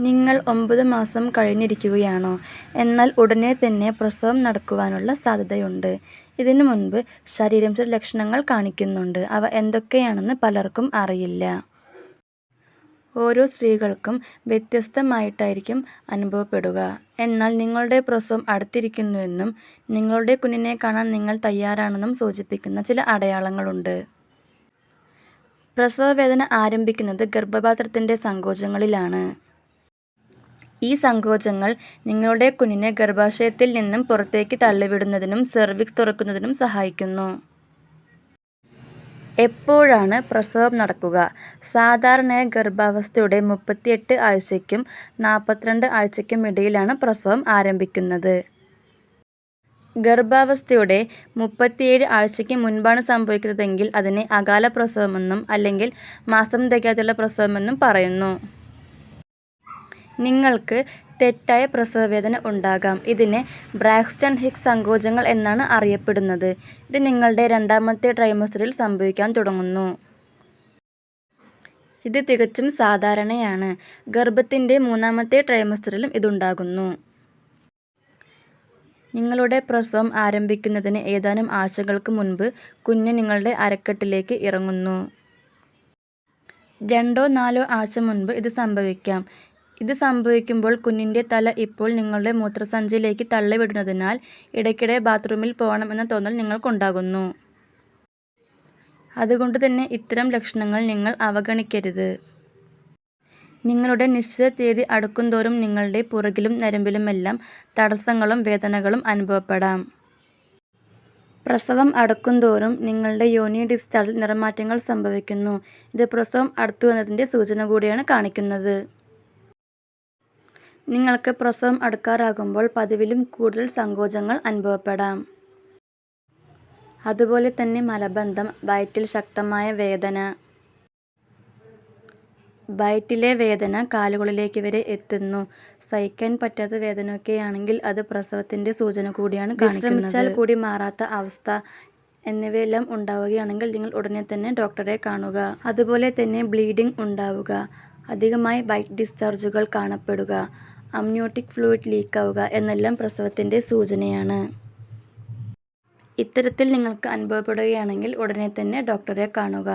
നിങ്ങൾ ഒമ്പത് മാസം കഴിഞ്ഞിരിക്കുകയാണോ? എന്നാൽ ഉടനെ തന്നെ പ്രസവം നടക്കുവാനുള്ള സാധ്യതയുണ്ട്. ഇതിനു മുൻപ് ശരീരം ചില ലക്ഷണങ്ങൾ കാണിക്കുന്നുണ്ട്. അവ എന്തൊക്കെയാണെന്ന് പലർക്കും അറിയില്ല. ഓരോ സ്ത്രീകൾക്കും വ്യത്യസ്തമായിട്ടായിരിക്കും അനുഭവപ്പെടുക. എന്നാൽ നിങ്ങളുടെ പ്രസവം അടുത്തിരിക്കുന്നുവെന്നും നിങ്ങളുടെ കുഞ്ഞിനെ കാണാൻ നിങ്ങൾ തയ്യാറാണെന്നും സൂചിപ്പിക്കുന്ന ചില അടയാളങ്ങളുണ്ട്. പ്രസവവേദന ആരംഭിക്കുന്നത് ഗർഭപാത്രത്തിന്റെ സങ്കോചങ്ങളിലാണ്. ഈ സങ്കോചങ്ങൾ നിങ്ങളുടെ കുഞ്ഞിനെ ഗർഭാശയത്തിൽ നിന്നും പുറത്തേക്ക് തള്ളിവിടുന്നതിനും സെർവിക്സ് തുറക്കുന്നതിനും സഹായിക്കുന്നു. എപ്പോഴാണ് പ്രസവം നടക്കുക? സാധാരണയായി ഗർഭാവസ്ഥയുടെ മുപ്പത്തിയെട്ട് ആഴ്ചയ്ക്കും നാൽപ്പത്തിരണ്ട് ആഴ്ചയ്ക്കും ഇടയിലാണ് പ്രസവം ആരംഭിക്കുന്നത്. ഗർഭാവസ്ഥയുടെ മുപ്പത്തിയേഴ് ആഴ്ചയ്ക്ക് മുൻപാണ് സംഭവിക്കുന്നതെങ്കിൽ അതിനെ അകാല പ്രസവമെന്നും അല്ലെങ്കിൽ മാസം തികയാത്തുള്ള പ്രസവമെന്നും പറയുന്നു. നിങ്ങൾക്ക് തെറ്റായ പ്രസവവേദന ഉണ്ടാകാം. ഇതിനെ ബ്രാക്സ്റ്റൺ ഹിക്സ് സങ്കോചങ്ങൾ എന്നാണ് അറിയപ്പെടുന്നത്. ഇത് നിങ്ങളുടെ രണ്ടാമത്തെ ട്രൈമസ്റ്ററിൽ സംഭവിക്കാൻ തുടങ്ങുന്നു. ഇത് തികച്ചും സാധാരണയാണ്. ഗർഭത്തിന്റെ മൂന്നാമത്തെ ട്രൈമസ്റ്ററിലും ഇതുണ്ടാകുന്നു. നിങ്ങളുടെ പ്രസവം ആരംഭിക്കുന്നതിന് ഏതാനും ആഴ്ചകൾക്ക് മുൻപ് കുഞ്ഞ് നിങ്ങളുടെ അരക്കെട്ടിലേക്ക് ഇറങ്ങുന്നു. രണ്ടോ നാലോ ആഴ്ച മുൻപ് ഇത് സംഭവിക്കാം. ഇത് സംഭവിക്കുമ്പോൾ കുഞ്ഞിന്റെ തല ഇപ്പോൾ നിങ്ങളുടെ മൂത്രസഞ്ചിയിലേക്ക് തള്ളിവിടുന്നതിനാൽ ഇടയ്ക്കിടെ ബാത്റൂമിൽ പോകണമെന്ന തോന്നൽ നിങ്ങൾക്കുണ്ടാകുന്നു. അതുകൊണ്ട് തന്നെ ഇത്തരം ലക്ഷണങ്ങൾ നിങ്ങൾ അവഗണിക്കരുത്. നിങ്ങളുടെ നിശ്ചിത തീയതി അടുക്കുംതോറും നിങ്ങളുടെ പുറകിലും നരമ്പിലുമെല്ലാം തടസ്സങ്ങളും വേദനകളും അനുഭവപ്പെടാം. പ്രസവം അടുക്കുംതോറും നിങ്ങളുടെ യോനി ഡിസ്ചാർജിൽ നിറമാറ്റങ്ങൾ സംഭവിക്കുന്നു. ഇത് പ്രസവം അടുത്തു എന്നതിന്റെ സൂചന കൂടിയാണ് കാണിക്കുന്നത്. നിങ്ങൾക്ക് പ്രസവം അടുക്കാറാകുമ്പോൾ പതിവിലും കൂടുതൽ സങ്കോചങ്ങൾ അനുഭവപ്പെടാം. അതുപോലെ തന്നെ മലബന്ധം വയറ്റിൽ ശക്തമായ വേദന. വയറ്റിലെ വേദന കാലുകളിലേക്ക് വരെ എത്തുന്നു. സഹിക്കാൻ പറ്റാത്ത വേദനയൊക്കെയാണെങ്കിൽ അത് പ്രസവത്തിന്റെ സൂചന കൂടിയാണ് വിശ്രമിച്ചാൽ കൂടി മാറാത്ത അവസ്ഥ എന്നിവയെല്ലാം ഉണ്ടാവുകയാണെങ്കിൽ നിങ്ങൾ ഉടനെ തന്നെ ഡോക്ടറെ കാണുക. അതുപോലെ തന്നെ ബ്ലീഡിംഗ് ഉണ്ടാവുക. അധികമായി വൈറ്റ് ഡിസ്ചാർജുകൾ കാണപ്പെടുക. അമ്നിയോട്ടിക് ഫ്ലൂയിഡ് ലീക്കാവുക എന്നെല്ലാം പ്രസവത്തിന്റെ സൂചനയാണ്. ഇത്തരത്തിൽ നിങ്ങൾക്ക് അനുഭവപ്പെടുകയാണെങ്കിൽ ഉടനെ തന്നെ ഡോക്ടറെ കാണുക.